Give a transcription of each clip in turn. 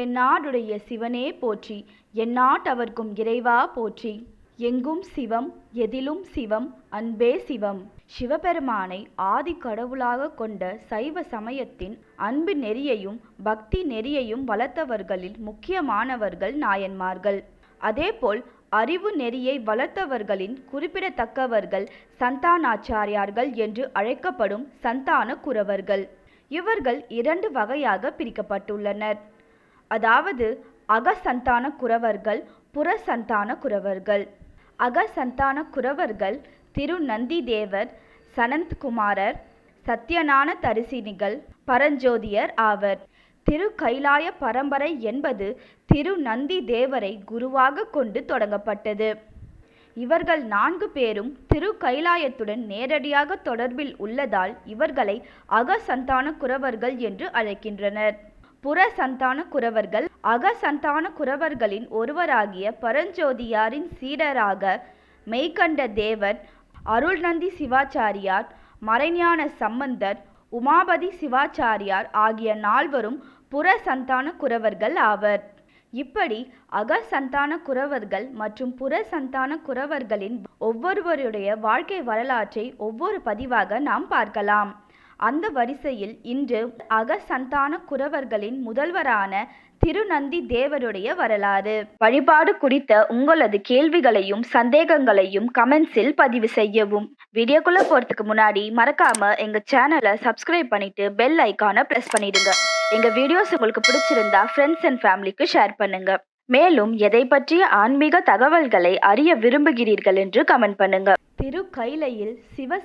தென்னாடுடைய சிவனே போற்றி எந்நாட்டவர்க்கும் இறைவா போற்றி. எங்கும் சிவம் எதிலும் சிவம் அன்பே சிவம். சிவபெருமானை ஆதி கடவுளாக கொண்ட சைவ சமயத்தின் அன்பு நெறியையும் பக்தி நெறியையும் வளர்த்தவர்களில் முக்கியமானவர்கள் நாயன்மார்கள். அதேபோல் அறிவு நெறியை வளர்த்தவர்களின் குறிப்பிடத்தக்கவர்கள் சந்தானாச்சாரியார்கள் என்று அழைக்கப்படும் சந்தான குரவர்கள் இவர்கள் இரண்டு வகையாக பிரிக்கப்பட்டுள்ளனர். அதாவது அகசந்தான குரவர்கள் புறசந்தான குரவர்கள் அகசந்தான குரவர்கள் திரு நந்திதேவர் சனந்த்குமாரர் சத்யநான தரிசினிகள் பரஞ்சோதியர் ஆவர். திரு கைலாய பரம்பரை என்பது திரு நந்தி தேவரை குருவாக கொண்டு தொடங்கப்பட்டது. இவர்கள் நான்கு பேரும் திரு கைலாயத்துடன் நேரடியாக தொடர்பில் உள்ளதால் இவர்களை அகசந்தான குரவர்கள் என்று அழைக்கின்றனர். புறசந்தான குரவர்கள் அகசந்தான குரவர்களின் ஒருவராகிய பரஞ்சோதியாரின் சீடராக மெய்கண்ட தேவர் அருள்நந்தி சிவாச்சாரியார் மறைஞான சம்பந்தர் உமாபதி சிவாச்சாரியார் ஆகிய நால்வரும் புறசந்தான குரவர்கள் ஆவர். இப்படி அகசந்தான குரவர்கள் மற்றும் புற சந்தான குரவர்களின் ஒவ்வொருவருடைய வாழ்க்கை வரலாற்றை ஒவ்வொரு பதிவாக நாம் பார்க்கலாம். அந்த வரிசையில் இன்று அகசந்தான குரவர்களின் முதல்வரான திருநந்தி தேவருடைய வரலாறு. வழிபாடு குறித்த உங்களது கேள்விகளையும் சந்தேகங்களையும் கமெண்ட்ஸில் பதிவு செய்யவும். வீடியோக்குள்ள போறதுக்கு முன்னாடி மறக்காம எங்க சேனலை சப்ஸ்கிரைப் பண்ணிட்டு பெல் ஐக்கானை பிரஸ் பண்ணிடுங்க. எங்க வீடியோஸ் உங்களுக்கு பிடிச்சிருந்தா ஃப்ரெண்ட்ஸ் அண்ட் ஃபேமிலிக்கு ஷேர் பண்ணுங்க. மேலும் எதை பற்றிய ஆன்மீக தகவல்களை அறிய விரும்புகிறீர்கள் என்று கமெண்ட் பண்ணுங்க. திரு கைலையில் சிவ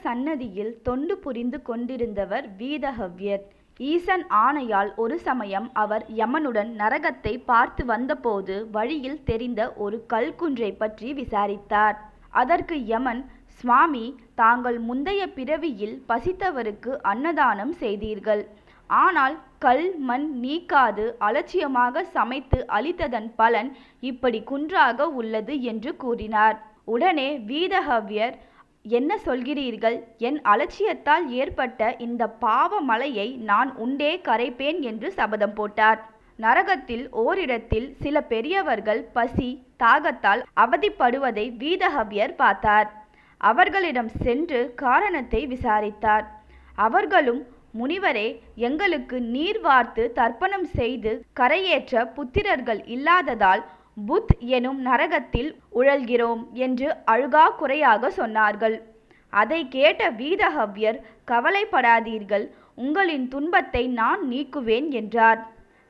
தொண்டு புரிந்து கொண்டிருந்தவர் வீதஹவ்யர் ஈசன் ஆணையால் ஒரு சமயம் அவர் யமனுடன் நரகத்தை பார்த்து வந்தபோது வழியில் தெரிந்த ஒரு கல்குன்றை பற்றி விசாரித்தார். அதற்கு யமன் சுவாமி தாங்கள் முந்தைய பிறவியில் பசித்தவருக்கு அன்னதானம் செய்தீர்கள். ஆனால் கல் மண் நீக்காது அலட்சியமாக சமைத்து அளித்ததன் பலன் இப்படி குன்றாக உள்ளது என்று கூறினார். உடனே வீதஹவ்யர் என்ன சொல்கிறீர்கள்? என் அலட்சியத்தால் ஏற்பட்ட இந்த பாவ மலையை நான் உண்டே கரைப்பேன் என்று சபதம் போட்டார். நரகத்தில் ஓரிடத்தில் சில பெரியவர்கள் பசி தாகத்தால் அவதிப்படுவதை வீதஹவ்யர் பார்த்தார். அவர்களிடம் சென்று காரணத்தை விசாரித்தார். அவர்களும் முனிவரே எங்களுக்கு நீர் வார்த்து தர்ப்பணம் செய்து கரையேற்ற புத்திரர்கள் இல்லாததால் புத் எனும் நரகத்தில் உழல்கிறோம் என்று அழுகா குறையாக சொன்னார்கள். அதை கேட்ட வீதஹவ்யர் கவலைப்படாதீர்கள் உங்களின் துன்பத்தை நான் நீக்குவேன் என்றார்.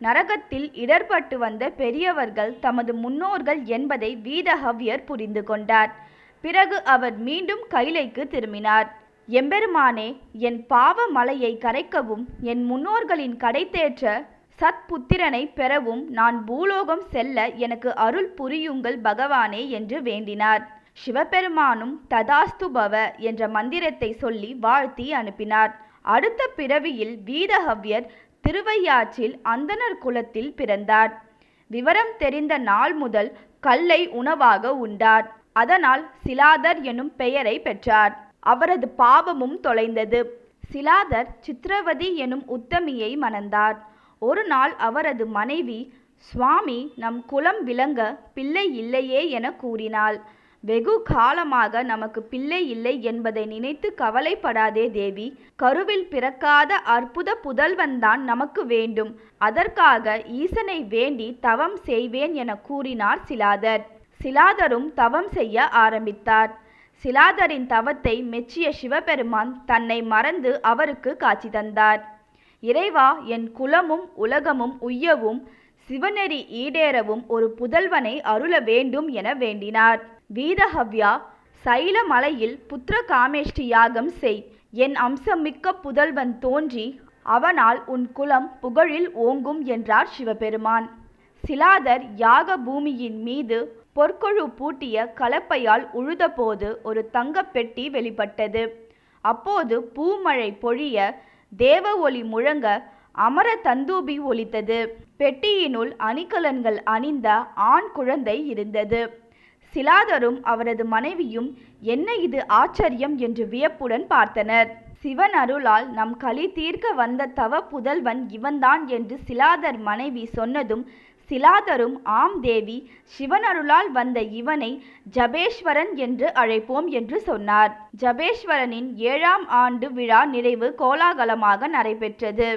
நரகத்தில் இடர்பட்டு வந்த பெரியவர்கள் தமது முன்னோர்கள் என்பதை வீதஹவ்யர் புரிந்து கொண்டார். பிறகு அவர் மீண்டும் கைலைக்கு திரும்பினார். எம்பெருமானே என் பாவ மலையை கரைக்கவும் என் முன்னோர்களின் கடைத்தேற்ற சத்புத்திரனை பெறவும் நான் பூலோகம் செல்ல எனக்கு அருள் புரியுங்கள் பகவானே என்று வேண்டினார். சிவபெருமானும் ததாஸ்து பவ என்ற மந்திரத்தை சொல்லி வாழ்த்தி அனுப்பினார். அடுத்த பிறவியில் வீதஹவ்யர் திருவையாற்றில் அந்தனர் குலத்தில் பிறந்தார். விவரம் தெரிந்த நாள் முதல் கல்லை உணவாக உண்டார். அதனால் சிலாதர் எனும் பெயரை பெற்றார். அவரது பாவமும் தொலைந்தது. சிலாதர் சித்ரவதி எனும் உத்தமியை மணந்தார். ஒரு நாள் அவரது மனைவி சுவாமி நம் குலம் விளங்க பிள்ளை இல்லையே என கூறினாள். வெகு காலமாக நமக்கு பிள்ளை இல்லை என்பதை நினைத்து கவலைப்படாதே தேவி. கருவில் பிறக்காத அற்புத புதல்வன்தான் நமக்கு வேண்டும். அதற்காக ஈசனை வேண்டி தவம் செய்வேன் என கூறினார் சிலாதர். சிலாதரும் தவம் செய்ய ஆரம்பித்தார். சிலாதரின் தவத்தை மெச்சிய சிவபெருமான் தன்னை மறந்து அவருக்கு காட்சி தந்தார். இறைவா என் குலமும் உலகமும் உய்யவும் சிவநெறி ஈடேறவும் ஒரு புதல்வனை அருள வேண்டும் என வேண்டினார். வீதஹவ்யா சைலமலையில் புத்திர காமேஷ்டி யாகம் செய். என் அம்சமிக்க புதல்வன் தோன்றி அவனால் உன் குலம் புகழில் ஓங்கும் என்றார் சிவபெருமான். சிலாதர் யாக பூமியின் மீது பொற்கொழு பூட்டிய கலப்பையால் உழுதபோது ஒரு தங்கப் பெட்டி வெளிப்பட்டது. அப்போது பூமழை பொழிய தேவ ஒளி முழங்க அமர தந்தூபி ஒலித்தது. பெட்டியினுள் அணிகலன்கள் அணிந்த ஆண் குழந்தை இருந்தது. சிலாதரும் அவரது மனைவியும் என்ன இது ஆச்சரியம்? என்று வியப்புடன் பார்த்தனர். சிவன் அருளால் நம் களி தீர்க்க வந்த தவ புதல்வன் இவன்தான் என்று சிலாதர் மனைவி சொன்னதும் சிலாதரும் ஆம் தேவி சிவனருளால் வந்த இவனை ஜபேஸ்வரன் என்று அழைப்போம் என்று சொன்னார். ஜபேஸ்வரனின் ஏழாம் ஆண்டு விழா நிறைவு கோலாகலமாக நடைபெற்றது.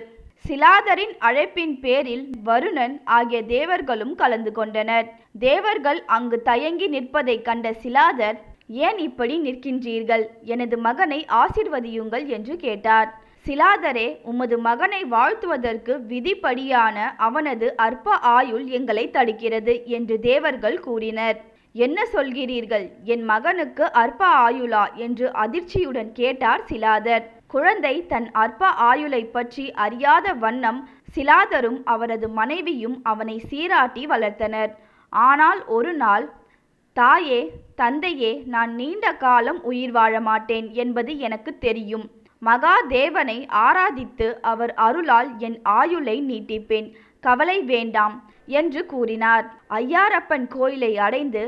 சிலாதரின் அழைப்பின் பேரில் வருணன் ஆகிய தேவர்களும் கலந்து கொண்டனர். தேவர்கள் அங்கு தயங்கி நிற்பதைக் கண்ட சிலாதர் ஏன் இப்படி நிற்கின்றீர்கள்? எனது மகனை ஆசிர்வதியுங்கள் என்று கேட்டார். சிலாதரே உமது மகனை வாழ்த்துவதற்கு விதிப்படியான அவனது அற்ப ஆயுள் எங்களை தடுக்கிறது என்று தேவர்கள் கூறினர். என்ன சொல்கிறீர்கள்? என் மகனுக்கு அற்ப ஆயுளா? என்று அதிர்ச்சியுடன் கேட்டார் சிலாதர். குழந்தை தன் அற்ப ஆயுளை பற்றி அறியாத வண்ணம் சிலாதரும் அவரது மனைவியும் அவனை சீராட்டி வளர்த்தனர். ஆனால் ஒரு நாள் தாயே தந்தையே நான் நீண்ட காலம் உயிர் வாழ மாட்டேன் என்பது எனக்கு தெரியும். மகாதேவனை ஆராதித்து அவர் அருளால் என் ஆயுளை நீட்டிப்பேன். கவலை வேண்டாம் என்று கூறினார். ஐயாரப்பன் கோயிலை அடைந்து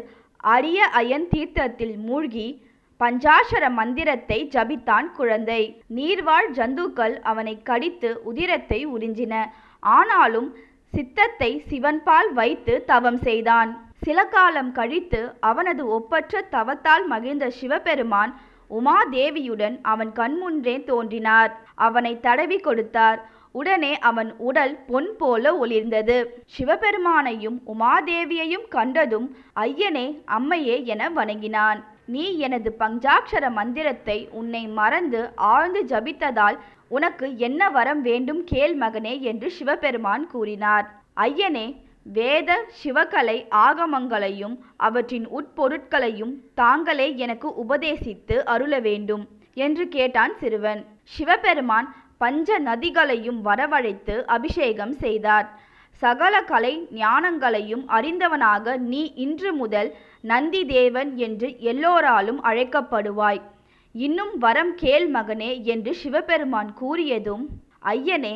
அரிய அயன் தீர்த்தத்தில் மூழ்கி பஞ்சாஷர மந்திரத்தை ஜபித்தான் குழந்தை. நீர்வாழ் ஜந்துக்கள் அவனை கடித்து உதிரத்தை உறிஞ்சின. ஆனாலும் சித்தத்தை சிவன்பால் வைத்து தவம் செய்தான். சில காலம் கழித்து அவனது ஒப்பற்ற தவத்தால் மகிழ்ந்த சிவபெருமான் உமாதேவியுடன் அவன் கண்முன்றே தோன்றினார். அவனை தடவி கொடுத்தார். உடனே அவன் உடல் பொன் போல ஒளிர்ந்தது. சிவபெருமானையும் உமாதேவியையும் கண்டதும் ஐயனே அம்மையே என வணங்கினான். நீ எனது பஞ்சாட்சர மந்திரத்தை உன்னை மறந்து ஆழ்ந்து ஜபித்ததால் உனக்கு என்ன வரம் வேண்டும் கேள் மகனே என்று சிவபெருமான் கூறினார். ஐயனே வேத சிவகலை ஆகமங்களையும் அவற்றின் உட்பொருட்களையும் தாங்களே எனக்கு உபதேசித்து அருள வேண்டும் என்று கேட்டான் சிறுவன். சிவபெருமான் பஞ்ச நதிகளையும் வரவழைத்து அபிஷேகம் செய்தார். சகல கலை ஞானங்களையும் அறிந்தவனாக நீ இன்று முதல் நந்தி தேவன் என்று எல்லோராலும் அழைக்கப்படுவாய். இன்னும் வரம் கேள் மகனே என்று சிவபெருமான் கூறியதும் ஐயனே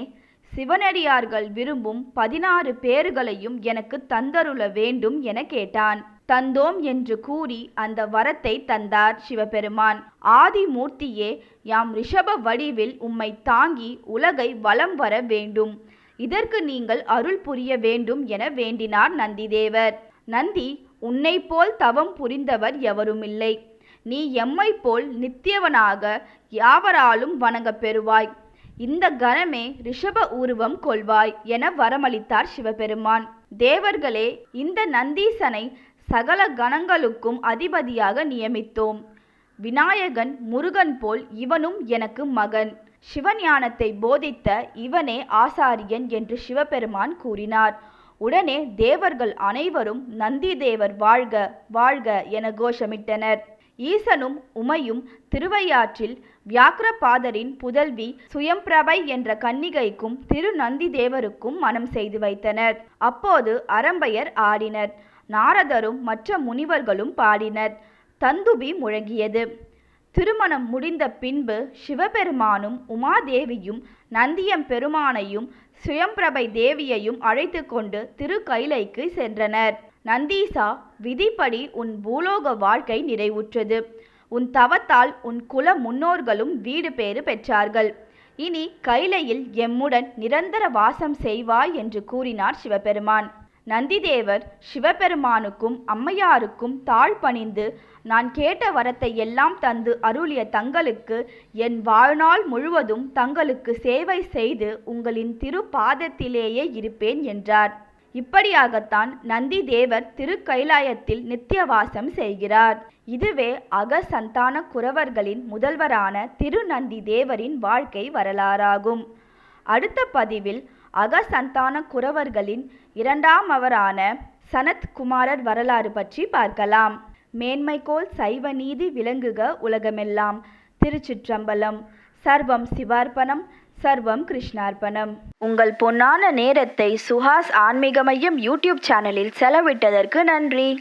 சிவனடியார்கள் விரும்பும் பதினாறு பேறுகளையும் எனக்கு தந்தருள வேண்டும் என கேட்டான். தந்தோம் என்று கூறி அந்த வரத்தை தந்தார் சிவபெருமான். ஆதிமூர்த்தியே யாம் ரிஷப வடிவில் உம்மை தாங்கி உலகை வலம் வர வேண்டும். இதற்கு நீங்கள் அருள் புரிய வேண்டும் என வேண்டினார் நந்திதேவர். நந்தி உன்னை போல் தவம் புரிந்தவர் எவருமில்லை. நீ எம்மை போல் நித்தியவனாக யாவராலும் வணங்கப் பெறுவாய். இந்த கணமே ரிஷப உருவம் கொள்வாய் என வரமளித்தார் சிவபெருமான். தேவர்களே இந்த நந்தீசனை சகல கணங்களுக்கும் அதிபதியாக நியமித்தோம். விநாயகன் முருகன் போல் இவனும் எனக்கு மகன். சிவஞானத்தை போதித்த இவனே ஆசாரியன் என்று சிவபெருமான் கூறினார். உடனே தேவர்கள் அனைவரும் நந்தி தேவர் வாழ்க வாழ்க என கோஷமிட்டனர். ஈசனும் உமையும் திருவையாற்றில் வியாக்கிரபாதரின் புதல்வி சுயம்பிரபை என்ற கன்னிகைக்கும் திரு நந்தி தேவருக்கும் மனம் செய்து வைத்தனர். அப்போது அரம்பையர் ஆடினர். நாரதரும் மற்ற முனிவர்களும் பாடினர். தந்துபி முழங்கியது. திருமணம் முடிந்த பின்பு சிவபெருமானும் உமாதேவியும் நந்தியம் பெருமானையும் சுயம்பிரபை தேவியையும் அழைத்து கொண்டு திருக்கைலைக்கு சென்றனர். நந்தீசா விதிப்படி உன் பூலோக வாழ்க்கை நிறைவுற்றது. உன் தவத்தால் உன் குல முன்னோர்களும் வீடு பேறு பெற்றார்கள். இனி கைலையில் எம்முடன் நிரந்தர வாசம் செய்வாய் என்று கூறினார் சிவபெருமான். நந்திதேவர் சிவபெருமானுக்கும் அம்மையாருக்கும் தாழ் பணிந்து நான் கேட்ட வரத்தை எல்லாம் தந்து அருளிய தங்களுக்கு என் வாழ்நாள் முழுவதும் தங்களுக்கு சேவை செய்து உங்களின் திருப்பாதத்திலேயே இருப்பேன் என்றார். இப்படியாகத்தான் நந்தி தேவர் திருக்கைலாயத்தில் நித்தியவாசம் செய்கிறார். இதுவே அகசந்தான குரவர்களின் முதல்வரான திருநந்தி தேவரின் வாழ்க்கை வரலாறாகும். அடுத்த பதிவில் அகசந்தான குரவர்களின் இரண்டாமவரான சனத் குமாரர் வரலாறு பற்றி பார்க்கலாம். மேன்மைகோல் சைவ நீதி விளங்குக உலகமெல்லாம். திருச்சிற்றம்பலம். சர்வம் சிவார்ப்பணம். சர்வம் கிருஷ்ணார்ப்பணம் உங்கள் பொன்னான நேரத்தை சுஹாஸ் ஆன்மீக மையம் யூடியூப் சேனலில் செலவிட்டதற்கு நன்றி.